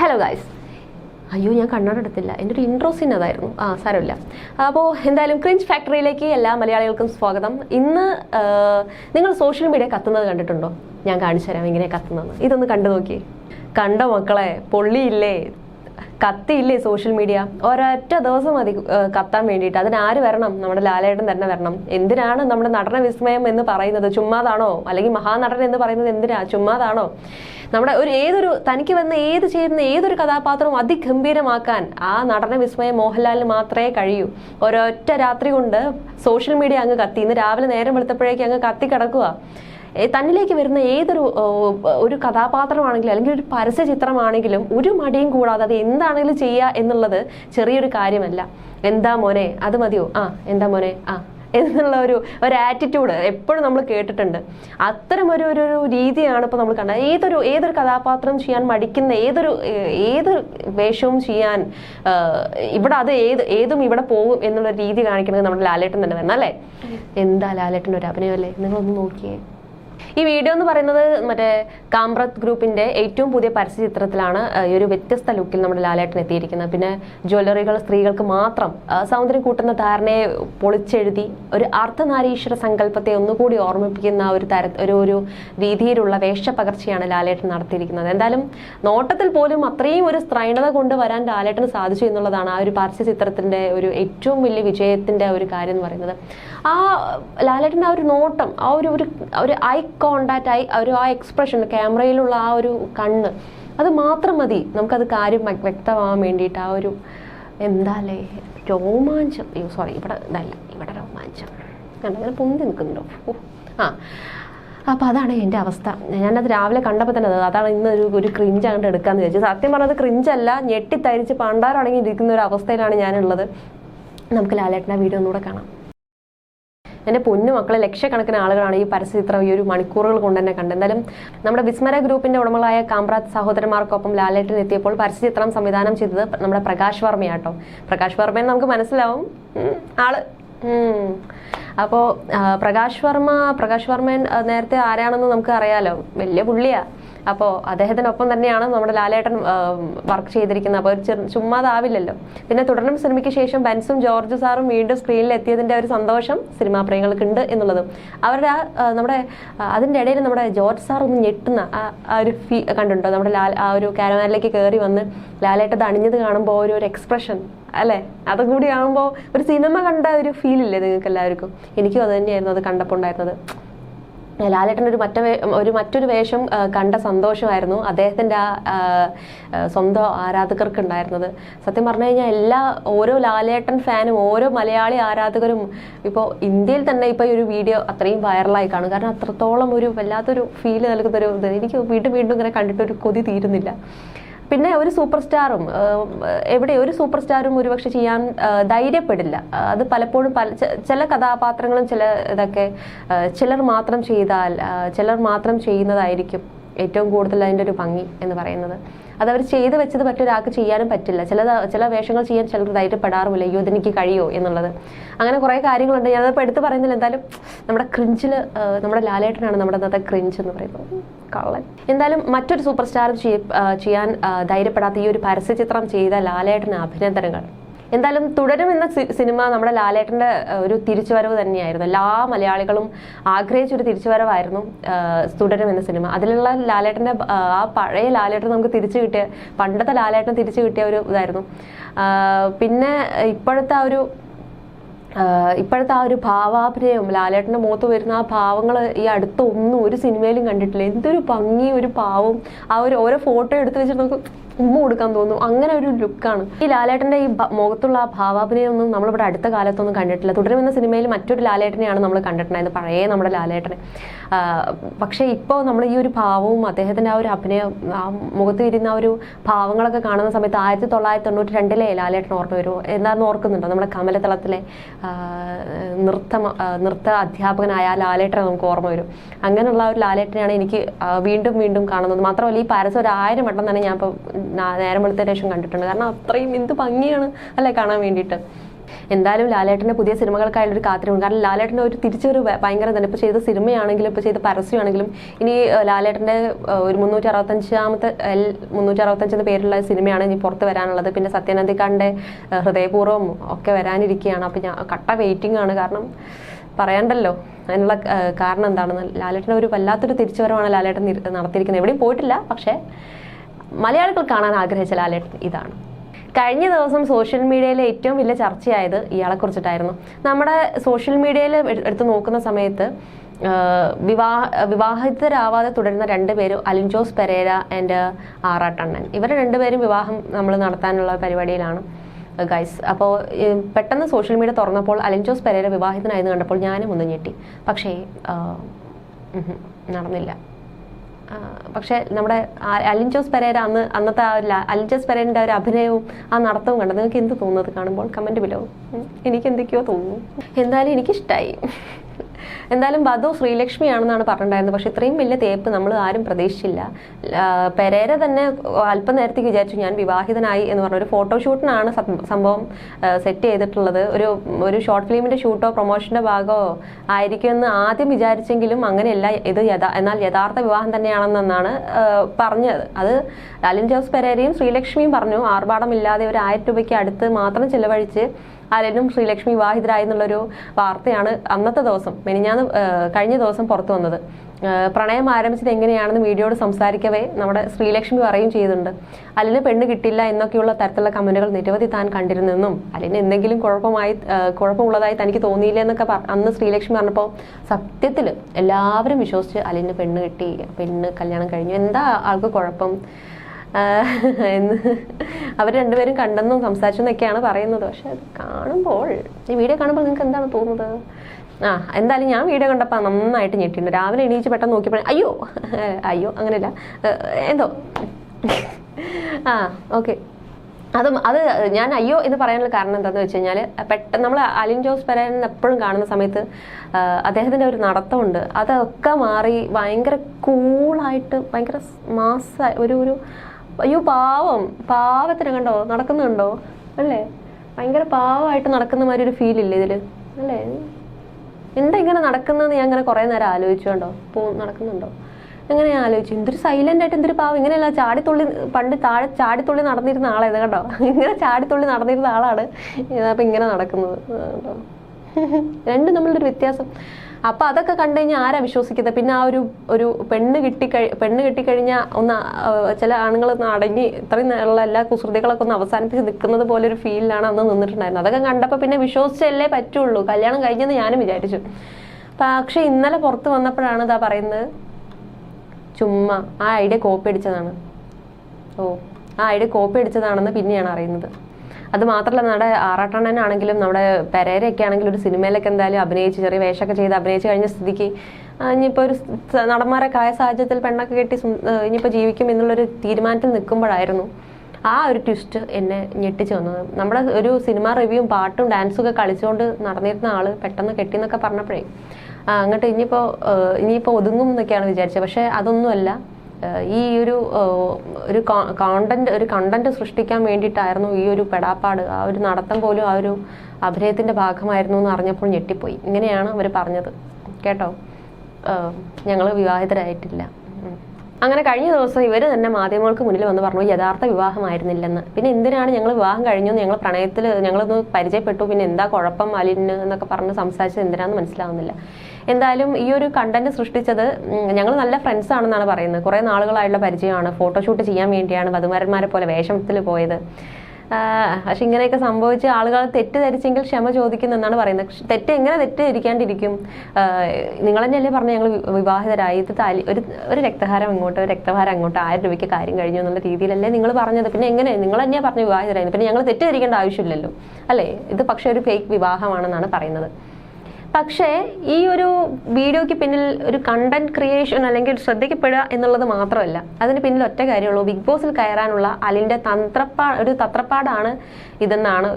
Hello guys അയ്യോ ഞാൻ കണ്ണാടത്തില്ല എന്റെ ഒരു ഇൻട്രോ സീൻ അതായിരുന്നു. ആ സാരമില്ല. അപ്പോൾ എന്തായാലും ക്രിഞ്ച് ഫാക്ടറിയിലേക്ക് എല്ലാ മലയാളികൾക്കും സ്വാഗതം. ഇന്ന് നിങ്ങൾ സോഷ്യൽ മീഡിയ കത്തുന്നത് കണ്ടിട്ടുണ്ടോ? ഞാൻ കാണിച്ചു തരാം എങ്ങനെ കത്തുന്നത് ഇതൊന്ന് കണ്ടു നോക്കി കണ്ട മക്കളെ പൊള്ളിയില്ലേ? കത്തിയില്ലേ സോഷ്യൽ മീഡിയ? ഒരൊറ്റ ദിവസം മതി കത്താൻ വേണ്ടിയിട്ട്. അതിന് ആര് വരണം? നമ്മുടെ ലാലേട്ടൻ തന്നെ വരണം. എന്തിനാണ് നമ്മുടെ നടന വിസ്മയം എന്ന് പറയുന്നത്? ചുമ്മാതാണോ? അല്ലെങ്കിൽ മഹാനടൻ എന്ന് പറയുന്നത് എന്തിനാ? ചുമ്മാതാണോ? നമ്മുടെ ഒരു ഏതൊരു തനിക്ക് വന്ന ഏത് ചേരുന്ന ഏതൊരു കഥാപാത്രവും അതിഗംഭീരമാക്കാൻ ആ നടന വിസ്മയം മോഹൻലാലിന് മാത്രമേ കഴിയൂ. ഒരൊറ്റ രാത്രി കൊണ്ട് സോഷ്യൽ മീഡിയ അങ്ങ് കത്തി. ഇന്ന് രാവിലെ നേരം വെളുത്തപ്പോഴേക്കും അങ്ങ് കത്തി കിടക്കുക തന്നിലേക്ക് വരുന്ന ഏതൊരു ഒരു കഥാപാത്രമാണെങ്കിലും അല്ലെങ്കിൽ ഒരു പരസ്യ ചിത്രമാണെങ്കിലും ഒരു മടിയും കൂടാതെ അത് എന്താണെങ്കിലും ചെയ്യുക എന്നുള്ളത് ചെറിയൊരു കാര്യമല്ല. എന്താ മോനെ? അത് മതിയോ? ആ എന്താ മോനെ? ആ എന്നുള്ള ഒരു ഒരു ആറ്റിറ്റ്യൂഡ് എപ്പോഴും നമ്മൾ കേട്ടിട്ടുണ്ട്. അത്തരം ഒരു ഒരു രീതിയാണ് ഇപ്പോൾ നമ്മൾ കണ്ടത്. ഏതൊരു ഏതൊരു കഥാപാത്രം ചെയ്യാൻ മടിക്കുന്ന ഏതൊരു ഏത് വേഷവും ചെയ്യാൻ ഇവിടെ അത് ഏത് ഏതും ഇവിടെ പോകും എന്നുള്ള രീതി കാണിക്കുന്നത് നമ്മുടെ ലാലേട്ടൻ തന്നെ വേണം അല്ലേ എന്താ ലാലേട്ടന്റെ ഒരു അഭിനയമല്ലേ നിങ്ങളൊന്ന് നോക്കിയേ. ഈ വീഡിയോ എന്ന് പറയുന്നത് മറ്റേ കാമ്രത് ഗ്രൂപ്പിന്റെ ഏറ്റവും പുതിയ പരസ്യ ചിത്രത്തിലാണ് ഈ ഒരു വ്യത്യസ്ത ലുക്കിൽ നമ്മുടെ ലാലേട്ടൻ എത്തിയിരിക്കുന്നത്. പിന്നെ ജ്വല്ലറികൾ സ്ത്രീകൾക്ക് മാത്രം സൗന്ദര്യം കൂട്ടുന്ന ധാരണയെ പൊളിച്ചെഴുതി ഒരു അർദ്ധനാരീശ്വര സങ്കല്പത്തെ ഒന്നുകൂടി ഓർമ്മിപ്പിക്കുന്ന ഒരു തര ഒരു ഒരു രീതിയിലുള്ള വേഷപ്പകർച്ചയാണ് ലാലേട്ടൻ നടത്തിയിരിക്കുന്നത്. എന്തായാലും നോട്ടത്തിൽ പോലും അത്രയും ഒരു സ്ത്രൈണത കൊണ്ടുവരാൻ ലാലേട്ടന് സാധിച്ചു എന്നുള്ളതാണ് ആ ഒരു പരസ്യ ചിത്രത്തിന്റെ ഒരു ഏറ്റവും വലിയ വിജയത്തിന്റെ ഒരു കാര്യം എന്ന് പറയുന്നത്. ആ ലാലേട്ടന്റെ ആ ഒരു നോട്ടം ആ ഒരു ഒരു ഐ കോണ്ടാക്ട് ആയി ഒരു ആ എക്സ്പ്രഷൻ ക്യാമറയിലുള്ള ആ ഒരു കണ്ണ് അത് മാത്രം മതി. നമുക്കത് കാര്യം വ്യക്തമാവാൻ വേണ്ടിയിട്ട് ആ ഒരു എന്താല്ലേ രോമാഞ്ചം. അയ്യോ സോറി ഇവിടെ ഇതല്ല. ഇവിടെ രോമാഞ്ചം. കണ്ടങ്ങനെ പൊന്തി നിൽക്കുന്നുണ്ടോ? ആ. അപ്പോൾ അതാണ് എന്റെ അവസ്ഥ. ഞാനത് രാവിലെ കണ്ടപ്പോൾ തന്നെ അത് അതാണ് ഇന്ന് ഒരു ഒരു ക്രിഞ്ച് അങ്ങോട്ട് എടുക്കാന്ന് വിചാരിച്ചു. സത്യം പറഞ്ഞത് ക്രിഞ്ചല്ല ഞെട്ടിത്തരിച്ച് പണ്ടാരടങ്ങി ഇരിക്കുന്ന ഒരു അവസ്ഥയിലാണ് ഞാനുള്ളത്. നമുക്ക് ലാലേട്ടന്റെ വീഡിയോ ഒന്നുകൂടെ കാണാം. എന്റെ പൊന്നു മക്കളെ ലക്ഷക്കണക്കിന് ആളുകളാണ് ഈ പരസ്യചിത്രം ഈ ഒരു മണിക്കൂറുകൾ കൊണ്ട് തന്നെ കണ്ടത്. എന്തായാലും നമ്മുടെ വിസ്മര ഗ്രൂപ്പിന്റെ ഉടമകളായ കാമ്രാത് സഹോദരന്മാർക്കൊപ്പം ലാലേട്ടൻ എത്തിയപ്പോൾ പരസ്യചിത്രം സംവിധാനം ചെയ്തത് നമ്മുടെ പ്രകാശ് വർമ്മയാട്ടോ. പ്രകാശ് വർമ്മയെ നമുക്ക് മനസ്സിലാവും. ആൾ. അപ്പോൾ പ്രകാശ് വർമ്മ പ്രകാശ് വർമ്മൻ നേരത്തെ ആരാണെന്ന് നമുക്ക് അറിയാലോ? വലിയ പുള്ളിയാ. അപ്പോൾ അദ്ദേഹത്തിനൊപ്പം തന്നെയാണ് നമ്മുടെ ലാലേട്ടൻ വർക്ക് ചെയ്തിരിക്കുന്നത്. അപ്പോൾ ഒരു ചുമ്മാതാവില്ലല്ലോ. പിന്നെ തുടർന്നും സിനിമയ്ക്ക് ശേഷം ബെൻസും ജോർജ് സാറും വീണ്ടും സ്ക്രീനിൽ എത്തിയതിന്റെ ഒരു സന്തോഷം സിനിമാ പ്രേമികൾക്ക് ഉണ്ട് എന്നുള്ളതും. അവരുടെ ആ, നമ്മുടെ അതിന്റെ ഇടയിൽ നമ്മുടെ ജോർജ് സാർ ഒന്ന് ഞെട്ടുന്ന ആ ഒരു ഫീ കണ്ടുണ്ടോ? നമ്മുടെ ലാൽ ആ ഒരു കാരവാനിലേക്ക് കയറി വന്ന് ലാലേട്ടത് അണിഞ്ഞത് കാണുമ്പോൾ ഒരു ഒരു എക്സ്പ്രഷൻ അല്ലേ? അതും കൂടി കാണുമ്പോൾ ഒരു സിനിമ കണ്ട ഒരു ഫീൽ ഇല്ലേ നിങ്ങൾക്ക് എല്ലാവർക്കും എനിക്കും അത് തന്നെയായിരുന്നു അത് കണ്ടപ്പോൾ ഉണ്ടായിരുന്നത് ലാലേട്ടൻ ഒരു മറ്റ ഒരു മറ്റൊരു വേഷം കണ്ട സന്തോഷമായിരുന്നു. അദ്ദേഹത്തിന്റെ ആ, സ്വന്തം ആരാധകർക്ക് ഉണ്ടായിരുന്നത് സത്യം പറഞ്ഞു കഴിഞ്ഞാൽ എല്ലാ ഓരോ ലാലേട്ടൻ ഫാനും ഓരോ മലയാളി ആരാധകരും ഇപ്പോൾ ഇന്ത്യയിൽ തന്നെ ഇപ്പോൾ ഈ ഒരു വീഡിയോ അത്രയും വൈറലായി കാണും. കാരണം അത്രത്തോളം ഒരു വല്ലാത്തൊരു ഫീൽ നൽകുന്നൊരു ഇത്. എനിക്ക് വീണ്ടും വീണ്ടും ഇങ്ങനെ കണ്ടിട്ട് ഒരു കൊതി തീരുന്നില്ല. പിന്നെ ഒരു സൂപ്പർ സ്റ്റാറും എവിടെ ഒരു സൂപ്പർ സ്റ്റാറും ഒരുപക്ഷെ ചെയ്യാൻ ധൈര്യപ്പെടില്ല. അത് പലപ്പോഴും പല ചില കഥാപാത്രങ്ങളും ചില ഇതൊക്കെ ചിലർ മാത്രം ചെയ്താൽ ചിലർ മാത്രം ചെയ്യുന്നതായിരിക്കും ഏറ്റവും കൂടുതൽ അതിന്റെ ഒരു ഭംഗി എന്ന് പറയുന്നത്. അത് അവർ ചെയ്ത് വെച്ചത് മറ്റൊരാൾക്ക് ചെയ്യാനും പറ്റില്ല. ചില ചില വേഷങ്ങൾ ചെയ്യാൻ ചിലർ ധൈര്യപ്പെടാറുമില്ല അയ്യോ ഇതെനിക്ക് കഴിയോ എന്നുള്ളത്. അങ്ങനെ കുറേ കാര്യങ്ങളുണ്ട്. ഞാനതിപ്പോൾ എടുത്ത് പറയുന്നില്ല. എന്തായാലും നമ്മുടെ ക്രിഞ്ചിൽ നമ്മുടെ ലാലേട്ടനാണ് നമ്മുടെ ഇന്നത്തെ ക്രിഞ്ച് എന്ന് പറയുന്നത്. കള്ളൻ. എന്തായാലും മറ്റൊരു സൂപ്പർ സ്റ്റാർ ചെയ്യാൻ ധൈര്യപ്പെടാത്ത ഈ ഒരു പരസ്യചിത്രം ചെയ്ത ലാലേട്ടന് അഭിനന്ദനങ്ങൾ. എന്തായാലും തുടരും എന്ന സിനിമ നമ്മുടെ ലാലേട്ടന്റെ ഒരു തിരിച്ചുവരവ് തന്നെയായിരുന്നു. എല്ലാ മലയാളികളും ആഗ്രഹിച്ചൊരു തിരിച്ചുവരവായിരുന്നു തുടരും എന്ന സിനിമ. അതിലുള്ള ലാലേട്ടന്റെ ആ, പഴയ ലാലേട്ടൻ നമുക്ക് തിരിച്ചു കിട്ടിയ പണ്ടത്തെ ലാലേട്ടൻ തിരിച്ചു കിട്ടിയ ഒരു ഇതായിരുന്നു. പിന്നെ ഇപ്പോഴത്തെ ആ ഒരു ഇപ്പോഴത്തെ ആ ഒരു ഭാവാഭിനയം ലാലേട്ടന്റെ മുഖത്ത് വരുന്ന ആ ഭാവങ്ങൾ ഈ അടുത്ത ഒന്നും ഒരു സിനിമയിലും കണ്ടിട്ടില്ല. എന്തൊരു ഭംഗി ഒരു പാവം. ആ ഒരു ഓരോ ഫോട്ടോ എടുത്ത് വെച്ചിട്ട് നമുക്ക് ഉമ്മ കൊടുക്കാൻ തോന്നും. അങ്ങനെ ഒരു ലുക്കാണ് ഈ ലാലേട്ടന്റെ ഈ മുഖത്തുള്ള ആ ഭാവാഭിനയം ഒന്നും നമ്മളിവിടെ അടുത്ത കാലത്തൊന്നും കണ്ടിട്ടില്ല. തുടരുമെന്ന സിനിമയിൽ മറ്റൊരു ലാലേട്ടനെയാണ് നമ്മൾ കണ്ടിട്ടുണ്ടായത് പഴയ നമ്മുടെ ലാലേട്ടനെ. പക്ഷെ ഇപ്പോൾ നമ്മൾ ഈ ഒരു ഭാവവും അദ്ദേഹത്തിന്റെ ആ ഒരു അഭിനയം ആ മുഖത്ത് വിരുന്ന ആ ഒരു ഭാവങ്ങളൊക്കെ കാണുന്ന സമയത്ത് ആയിരത്തി തൊള്ളായിരത്തി തൊണ്ണൂറ്റി രണ്ടിലെ ലാലേട്ടൻ ഓർമ്മ വരുമോ? എന്താണെന്ന് ഓർക്കുന്നുണ്ടോ? നമ്മുടെ കമലതളത്തിലെ നൃത്ത നൃത്ത അധ്യാപകനായ ആ ലാലേട്ടനെ നമുക്ക് ഓർമ്മ വരും. അങ്ങനെയുള്ള ഒരു ലാലേട്ടനെയാണ് എനിക്ക് വീണ്ടും വീണ്ടും കാണുന്നത്. മാത്രമല്ല ഈ പരസ്യം ഒരു ആയിരം വട്ടം തന്നെ ഞാൻ ഇപ്പോൾ നേരം വെളുത്ത ശേഷം കണ്ടിട്ടുണ്ട്. കാരണം അത്രയും എന്ത് ഭംഗിയാണ് അല്ലേ കാണാൻ വേണ്ടിയിട്ട്. എന്തായാലും ലാലേട്ടന്റെ പുതിയ സിനിമകൾക്കായുള്ള ഒരു കാത്തിരിപ്പുണ്ട് കാരണം ലാലേട്ടന്റെ ഒരു തിരിച്ചൊരു ഭയങ്കര തന്നെ. ഇപ്പോൾ ചെയ്ത സിനിമയാണെങ്കിലും ഇപ്പോൾ ചെയ്ത പരസ്യമാണെങ്കിലും ഇനി ലാലേട്ടന്റെ ഒരു മുന്നൂറ്റി അറുപത്തഞ്ചാമത്തെ എൽ മുന്നൂറ്റി അറുപത്തഞ്ചെന്ന പേരുള്ള സിനിമയാണ് ഇനി പുറത്ത് വരാനുള്ളത്. പിന്നെ സത്യനന്ദിക്കാന്റെ ഹൃദയപൂർവം ഒക്കെ വരാനിരിക്കുകയാണ്. അപ്പോൾ ഞാൻ കട്ട വെയിറ്റിംഗ് ആണ്. കാരണം പറയണ്ടല്ലോ അതിനുള്ള കാരണം എന്താണെന്ന്. ലാലേട്ടന്റെ ഒരു വല്ലാത്തൊരു തിരിച്ചുവരവാണ് ലാലേട്ടൻ നടത്തിയിരിക്കുന്നത്. എവിടെയും പോയിട്ടില്ല പക്ഷേ മലയാളികൾ കാണാൻ ആഗ്രഹിച്ച ലാലേട്ടൻ ഇതാണ്. കഴിഞ്ഞ ദിവസം സോഷ്യൽ മീഡിയയിലെ ഏറ്റവും വലിയ ചർച്ചയായത് ഇയാളെ കുറിച്ചിട്ടായിരുന്നു നമ്മുടെ സോഷ്യൽ മീഡിയയിൽ എടുത്തു നോക്കുന്ന സമയത്ത് വിവാഹ വിവാഹിതരാവാതെ തുടരുന്ന രണ്ട് പേര് അലിൻ ജോസ് പെരേര ആൻഡ് ആറാട്ടണ്ണൻ ഇവരെ രണ്ടുപേരും വിവാഹം നമ്മൾ നടത്താനുള്ള പരിപാടിയിലാണ് ഗൈസ് അപ്പോൾ പെട്ടെന്ന് സോഷ്യൽ മീഡിയ തുറന്നപ്പോൾ അലിൻജോസ് പെരേര വിവാഹിതനായെന്ന് കണ്ടപ്പോൾ ഞാനും ഒന്ന് ഞെട്ടി. പക്ഷേ നടന്നില്ല. പക്ഷേ നമ്മുടെ അലിഞ്ചോസ് പെരേര അന്ന് അന്നത്തെ ആ ഒരു ല- അലിൻ ജോസ് പെരേരന്റെ ഒരു അഭിനയവും ആ നടത്തവും കണ്ടത് നിങ്ങൾക്ക് എന്ത് തോന്നുന്നത് കാണുമ്പോൾ? കമന്റ് ബിലോ എനിക്ക് എന്തൊക്കെയോ തോന്നുന്നു. എന്തായാലും എനിക്കിഷ്ടമായി എന്തായാലും വധു ശ്രീലക്ഷ്മിയാണെന്നാണ് പറഞ്ഞിട്ടുണ്ടായിരുന്നത്. പക്ഷെ ഇത്രയും വലിയ തേപ്പ് നമ്മൾ ആരും പ്രതീക്ഷിച്ചില്ല. പെരേര തന്നെ അല്പം നേരത്തേക്ക് വിചാരിച്ചു ഞാൻ വിവാഹിതനായി എന്ന് പറഞ്ഞ ഒരു ഫോട്ടോഷൂട്ടിനാണ് സംഭവം സെറ്റ് ചെയ്തിട്ടുള്ളത്. ഒരു ഒരു ഷോർട്ട് ഫിലിമിന്റെ ഷൂട്ടോ പ്രൊമോഷന്റെ ഭാഗമോ ആയിരിക്കുമെന്ന് ആദ്യം വിചാരിച്ചെങ്കിലും അങ്ങനെയല്ല. ഇത് യഥാ എന്നാൽ യഥാർത്ഥ വിവാഹം തന്നെയാണെന്നാണ് പറഞ്ഞത്. അത് ലാലിൻ ജോസ് പെരേരയും ശ്രീലക്ഷ്മിയും പറഞ്ഞു. ആർഭാടമില്ലാതെ ഒരു ആയിരം രൂപയ്ക്ക് അടുത്ത് മാത്രം ചിലവഴിച്ച് അലനും ശ്രീലക്ഷ്മി വിവാഹിതരായി എന്നുള്ളൊരു വാർത്തയാണ് അന്നത്തെ ദിവസം മെനിഞ്ഞാന്ന് കഴിഞ്ഞ ദിവസം പുറത്തു വന്നത്. പ്രണയം ആരംഭിച്ചത് എങ്ങനെയാണെന്ന് വീഡിയോയോട് സംസാരിക്കവേ നമ്മുടെ ശ്രീലക്ഷ്മി പറയുകയും ചെയ്തിട്ടുണ്ട്. അലിന് പെണ്ണ് കിട്ടില്ല എന്നൊക്കെയുള്ള തരത്തിലുള്ള കമന്റുകൾ നിരവധി താൻ കണ്ടിരുന്നെന്നും അലിന് എന്തെങ്കിലും കുഴപ്പമായി കുഴപ്പമുള്ളതായി തനിക്ക് തോന്നിയില്ല എന്നൊക്കെ അന്ന് ശ്രീലക്ഷ്മി പറഞ്ഞപ്പോൾ സത്യത്തിൽ എല്ലാവരും വിശ്വസിച്ച് അലിന് പെണ്ണ് കിട്ടി പെണ്ണ് കല്യാണം കഴിഞ്ഞു. എന്താ ആൾക്ക് കുഴപ്പം? എന്ന്. അവർ രണ്ടുപേരും കണ്ടെന്നും സംസാരിച്ചെന്നൊക്കെയാണ് പറയുന്നത്. പക്ഷെ അത് കാണുമ്പോൾ ഈ വീഡിയോ കാണുമ്പോൾ നിങ്ങൾക്ക് എന്താണ് തോന്നുന്നത്? ആ എന്തായാലും ഞാൻ വീഡിയോ കണ്ടപ്പോൾ നന്നായിട്ട് ഞെട്ടിയിട്ടുണ്ട്. രാവിലെ എണീച്ച് പെട്ടെന്ന് നോക്കിയപ്പോൾ അയ്യോ അയ്യോ അങ്ങനെയല്ല. എന്തോ? ആ ഓക്കെ. അതും അത് ഞാൻ അയ്യോ എന്ന് പറയാനുള്ള കാരണം എന്താണെന്ന് വെച്ച് കഴിഞ്ഞാൽ പെട്ടെന്ന് നമ്മൾ അലിൻ ജോസ് പെരേരൻ എപ്പോഴും കാണുന്ന സമയത്ത് അദ്ദേഹത്തിന്റെ ഒരു നടത്തമുണ്ട്. അതൊക്കെ മാറി ഭയങ്കര കൂളായിട്ട് ഭയങ്കര മാസ ഒരു ഒരു അയ്യോ പാവം. പാവത്തിന് കണ്ടോ? നടക്കുന്നുണ്ടോ അല്ലേ? ഭയങ്കര പാവമായിട്ട് നടക്കുന്ന മാതിരി ഒരു ഫീൽ ഇല്ലേ ഇതിൽ? അല്ലേ? എന്താ ഇങ്ങനെ നടക്കുന്നതെന്ന് ഞാൻ ഇങ്ങനെ കുറേ നേരം ആലോചിച്ചു കണ്ടോ? പോ നടക്കുന്നുണ്ടോ? അങ്ങനെ ഞാൻ ആലോചിച്ചു? എന്തൊരു സൈലന്റ് ആയിട്ട് എന്തൊരു പാവം. ഇങ്ങനെയല്ല ചാടിത്തുള്ളി പണ്ട് താഴെ ചാടിത്തുള്ളി നടന്നിരുന്ന ആളായത് കണ്ടോ? ഇങ്ങനെ ചാടിത്തുള്ളി നടന്നിരുന്ന ആളാണ് ഇതപ്പം ഇങ്ങനെ നടക്കുന്നത്. രണ്ടും ഒരു വ്യത്യാസം. അപ്പൊ അതൊക്കെ കണ്ടു കഴിഞ്ഞാൽ ആരാ വിശ്വസിക്കുന്നത്? പിന്നെ ആ ഒരു ഒരു പെണ്ണ് കിട്ടിക്കഴി പെണ്ണ് കിട്ടിക്കഴിഞ്ഞാൽ ഒന്ന് ചില ആണുങ്ങൾ ഒന്ന് അടങ്ങി ഇത്രയും നേരമുള്ള എല്ലാ കുസൃതികളൊക്കെ ഒന്ന് അവസാനിപ്പിച്ച് നിൽക്കുന്നത് പോലെ ഒരു ഫീലിലാണ് അന്ന് നിന്നിട്ടുണ്ടായിരുന്നത്. അതൊക്കെ കണ്ടപ്പോൾ പിന്നെ വിശ്വസിച്ചല്ലേ പറ്റുള്ളൂ. കല്യാണം കഴിഞ്ഞെന്ന് ഞാനും വിചാരിച്ചു. പക്ഷെ ഇന്നലെ പുറത്ത് വന്നപ്പോഴാണ് ഇതാ പറയുന്നത്. ചുമ്മാ ആ ഐഡിയ കോപ്പി അടിച്ചതാണ്. ഓ ആ ഐഡിയ കോപ്പി അടിച്ചതാണെന്ന് പിന്നെയാണ് അറിയുന്നത്. അത് മാത്രമല്ല നമ്മുടെ ആറാട്ടണ്ണനാണെങ്കിലും നമ്മുടെ പെരേരയൊക്കെ ആണെങ്കിലും ഒരു സിനിമയിലൊക്കെ എന്തായാലും അഭിനയിച്ച് ചെറിയ വേഷമൊക്കെ ചെയ്ത് അഭിനയിച്ച് കഴിഞ്ഞ സ്ഥിതിക്ക് ഇനിയിപ്പോൾ ഒരു നടന്മാരെ നടന്മാരൊക്കെ ആയ സാഹചര്യത്തിൽ പെണ്ണൊക്കെ കെട്ടി ഇനിയിപ്പോൾ ജീവിക്കും എന്നുള്ളൊരു തീരുമാനത്തിൽ നിൽക്കുമ്പോഴായിരുന്നു ആ ഒരു ട്വിസ്റ്റ് എന്നെ ഞെട്ടിച്ചു വന്നത്. നമ്മുടെ ഒരു സിനിമ റിവ്യൂവും പാട്ടും ഡാൻസും ഒക്കെ കളിച്ചുകൊണ്ട് നടന്നിരുന്ന ആൾ പെട്ടെന്ന് കെട്ടിന്നൊക്കെ പറഞ്ഞപ്പോഴേ അങ്ങോട്ട് ഇനിയിപ്പോൾ ഇനിയിപ്പോൾ ഒതുങ്ങും എന്നൊക്കെയാണ് വിചാരിച്ചത്. പക്ഷേ അതൊന്നുമല്ല. ഈ ഒരു ഒരു കോണ്ടന്റ് ഒരു കണ്ടന്റ് സൃഷ്ടിക്കാൻ വേണ്ടിയിട്ടായിരുന്നു ഈ ഒരു പെടാപ്പാട് ആ ഒരു നടത്തം പോലും ആ ഒരു അഭിനയത്തിന്റെ ഭാഗമായിരുന്നു എന്ന് അറിഞ്ഞപ്പോൾ ഞെട്ടിപ്പോയി. ഇങ്ങനെയാണ് അവർ പറഞ്ഞത്. കേട്ടോ? ഞങ്ങൾ വിവാഹിതരായിട്ടില്ല. അങ്ങനെ കഴിഞ്ഞ ദിവസം ഇവർ തന്നെ മാധ്യമങ്ങൾക്ക് മുന്നിൽ വന്ന് പറഞ്ഞു യഥാർത്ഥ വിവാഹമായിരുന്നില്ലെന്ന്. പിന്നെ എന്തിനാണ് ഞങ്ങൾ വിവാഹം കഴിഞ്ഞു ഞങ്ങൾ പ്രണയത്തിൽ ഞങ്ങളൊന്ന് പരിചയപ്പെട്ടു? പിന്നെ എന്താ കുഴപ്പം അലിന് എന്നൊക്കെ പറഞ്ഞ് സംസാരിച്ചത് എന്തിനാന്ന് മനസ്സിലാവുന്നില്ല. എന്തായാലും ഈ ഒരു കണ്ടന്റ് സൃഷ്ടിച്ചത് ഞങ്ങൾ നല്ല ഫ്രണ്ട്സ് ആണെന്നാണ് പറയുന്നത്. കുറേ നാളുകളായുള്ള പരിചയമാണ്. ഫോട്ടോഷൂട്ട് ചെയ്യാൻ വേണ്ടിയാണ് വധുവരന്മാരെ പോലെ വേഷത്തിൽ പോയത്. പക്ഷെ ഇങ്ങനെയൊക്കെ സംഭവിച്ച് ആളുകൾ തെറ്റ് ധരിച്ചെങ്കിൽ ക്ഷമ ചോദിക്കുന്നെന്നാണ് പറയുന്നത്. തെറ്റ് എങ്ങനെ തെറ്റ് ധരിക്കാണ്ടിരിക്കും നിങ്ങൾ തന്നെയല്ലേ പറഞ്ഞു ഞങ്ങൾ വിവാഹിതരായി. ഇത് താലി ഒരു ഒരു രക്തഹാരം ഇങ്ങോട്ട് ഒരു രക്തഹാരം അങ്ങോട്ട് ആയിരം രൂപയ്ക്ക് കാര്യം കഴിഞ്ഞു എന്നുള്ള രീതിയിലല്ലേ നിങ്ങൾ പറഞ്ഞത്. പിന്നെ എങ്ങനെ നിങ്ങൾ തന്നെയാണ് പറഞ്ഞു വിവാഹിതരായിരുന്നു പിന്നെ ഞങ്ങൾ തെറ്റിദ്ധരിക്കേണ്ട ആവശ്യമില്ലല്ലോ. അല്ലേ? ഇത് പക്ഷേ ഒരു ഫേക്ക് വിവാഹമാണെന്നാണ് പറയുന്നത്. പക്ഷേ ഈ ഒരു വീഡിയോയ്ക്ക് പിന്നിൽ ഒരു കണ്ടന്റ് ക്രിയേഷൻ അല്ലെങ്കിൽ ശ്രദ്ധിക്കപ്പെടുക എന്നുള്ളത് മാത്രമല്ല അതിന് പിന്നിൽ ഒറ്റ കാര്യമുള്ളൂ. ബിഗ് ബോസിൽ കയറാനുള്ള അലിന്റെ തന്ത്രപ്പാ ഒരു തത്രപ്പാടാണ് ഇതെന്നാണ്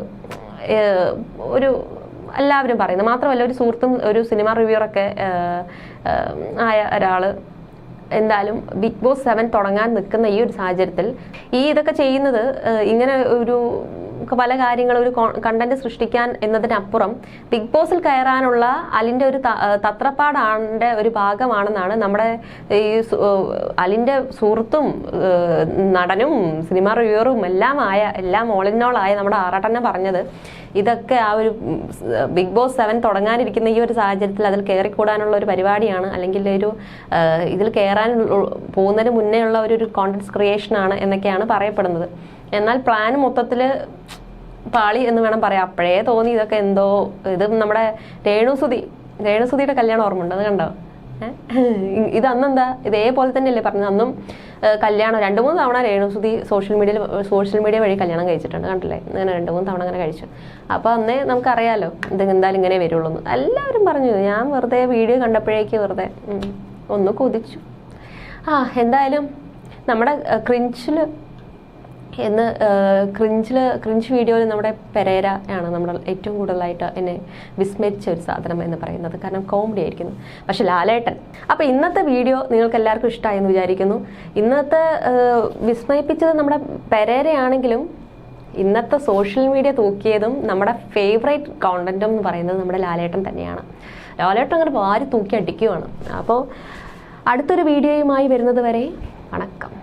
ഒരു എല്ലാവരും പറയുന്നത്. മാത്രമല്ല ഒരു സുഹൃത്തും ഒരു സിനിമ റിവ്യൂറൊക്കെ ആയ ഒരാൾ എന്തായാലും ബിഗ് ബോസ് സെവൻ തുടങ്ങാൻ നിൽക്കുന്ന ഈ ഒരു സാഹചര്യത്തിൽ ഈ ഇതൊക്കെ ചെയ്യുന്നത് ഇങ്ങനെ ഒരു നമുക്ക് പല കാര്യങ്ങളും ഒരു കണ്ടന്റ് സൃഷ്ടിക്കാൻ എന്നതിനപ്പുറം ബിഗ് ബോസിൽ കയറാനുള്ള അലിന്റെ ഒരു തത്രപ്പാടാണ് ഒരു ഭാഗമാണെന്നാണ് നമ്മുടെ ഈ അലിന്റെ സുഹൃത്തും നടനും സിനിമ റിവ്യൂറും എല്ലാം ആയ എല്ലാം ഓളിനോളായ നമ്മുടെ ആറാട്ടനെ പറഞ്ഞത് ഇതൊക്കെ ആ ഒരു ബിഗ് ബോസ് സെവൻ തുടങ്ങാനിരിക്കുന്ന ഈ ഒരു സാഹചര്യത്തിൽ അതിൽ കയറിക്കൂടാനുള്ള ഒരു പരിപാടിയാണ് അല്ലെങ്കിൽ ഒരു ഇതിൽ കയറാൻ പോകുന്നതിന് മുന്നേ ഉള്ള ഒരു കോണ്ടന്റ് ക്രിയേഷൻ ആണ് എന്നൊക്കെയാണ് പറയപ്പെടുന്നത്. എന്നാൽ പ്ലാൻ മൊത്തത്തിൽ പാളി എന്ന് വേണം പറയാം. അപ്പോഴേ തോന്നി ഇതൊക്കെ എന്തോ ഇത് നമ്മുടെ രേണുസുതി രേണുസുതിയുടെ കല്യാണം ഓർമ്മയുണ്ട് അത് കണ്ടോ? ഇത് അന്നെന്താ? ഇതേപോലെ തന്നെയല്ലേ പറഞ്ഞത്. അന്നും കല്യാണം രണ്ട് മൂന്ന് തവണ രേണുസുതി സോഷ്യൽ മീഡിയയിൽ സോഷ്യൽ മീഡിയ വഴി കല്യാണം കഴിച്ചിട്ടുണ്ട് കണ്ടില്ലേ? അങ്ങനെ രണ്ട് മൂന്ന് തവണ അങ്ങനെ കഴിച്ചു. അപ്പോൾ അന്നേ നമുക്കറിയാലോ ഇത് എന്തായാലും ഇങ്ങനെ വരുള്ളൂ എന്ന്. എല്ലാവരും പറഞ്ഞു ഞാൻ വെറുതെ വീഡിയോ കണ്ടപ്പോഴേക്ക് വെറുതെ ഒന്ന് കൊതിച്ചു. ആ എന്തായാലും നമ്മുടെ ക്രിഞ്ചിൽ എന്ന് ക്രിഞ്ചിൽ ക്രിഞ്ച് വീഡിയോയിൽ നമ്മുടെ പെരേര ആണ് നമ്മുടെ ഏറ്റവും കൂടുതലായിട്ട് എന്നെ വിസ്മരിച്ച ഒരു സാധനം എന്ന് പറയുന്നത്. കാരണം കോമഡി ആയിരിക്കുന്നു. പക്ഷെ ലാലേട്ടൻ. അപ്പോൾ ഇന്നത്തെ വീഡിയോ നിങ്ങൾക്ക് എല്ലാവർക്കും ഇഷ്ടമായെന്ന് വിചാരിക്കുന്നു. ഇന്നത്തെ വിസ്മയിപ്പിച്ചത് നമ്മുടെ പെരേരയാണെങ്കിലും ഇന്നത്തെ സോഷ്യൽ മീഡിയ തൂക്കിയതും നമ്മുടെ ഫേവറേറ്റ് കോണ്ടന്റും എന്ന് പറയുന്നത് നമ്മുടെ ലാലേട്ടൻ തന്നെയാണ്. ലാലേട്ടൻ അങ്ങനെ വാരി തൂക്കി അടിക്കുവാണ്. അപ്പോൾ അടുത്തൊരു വീഡിയോയുമായി വരുന്നത് വരെ വണക്കം.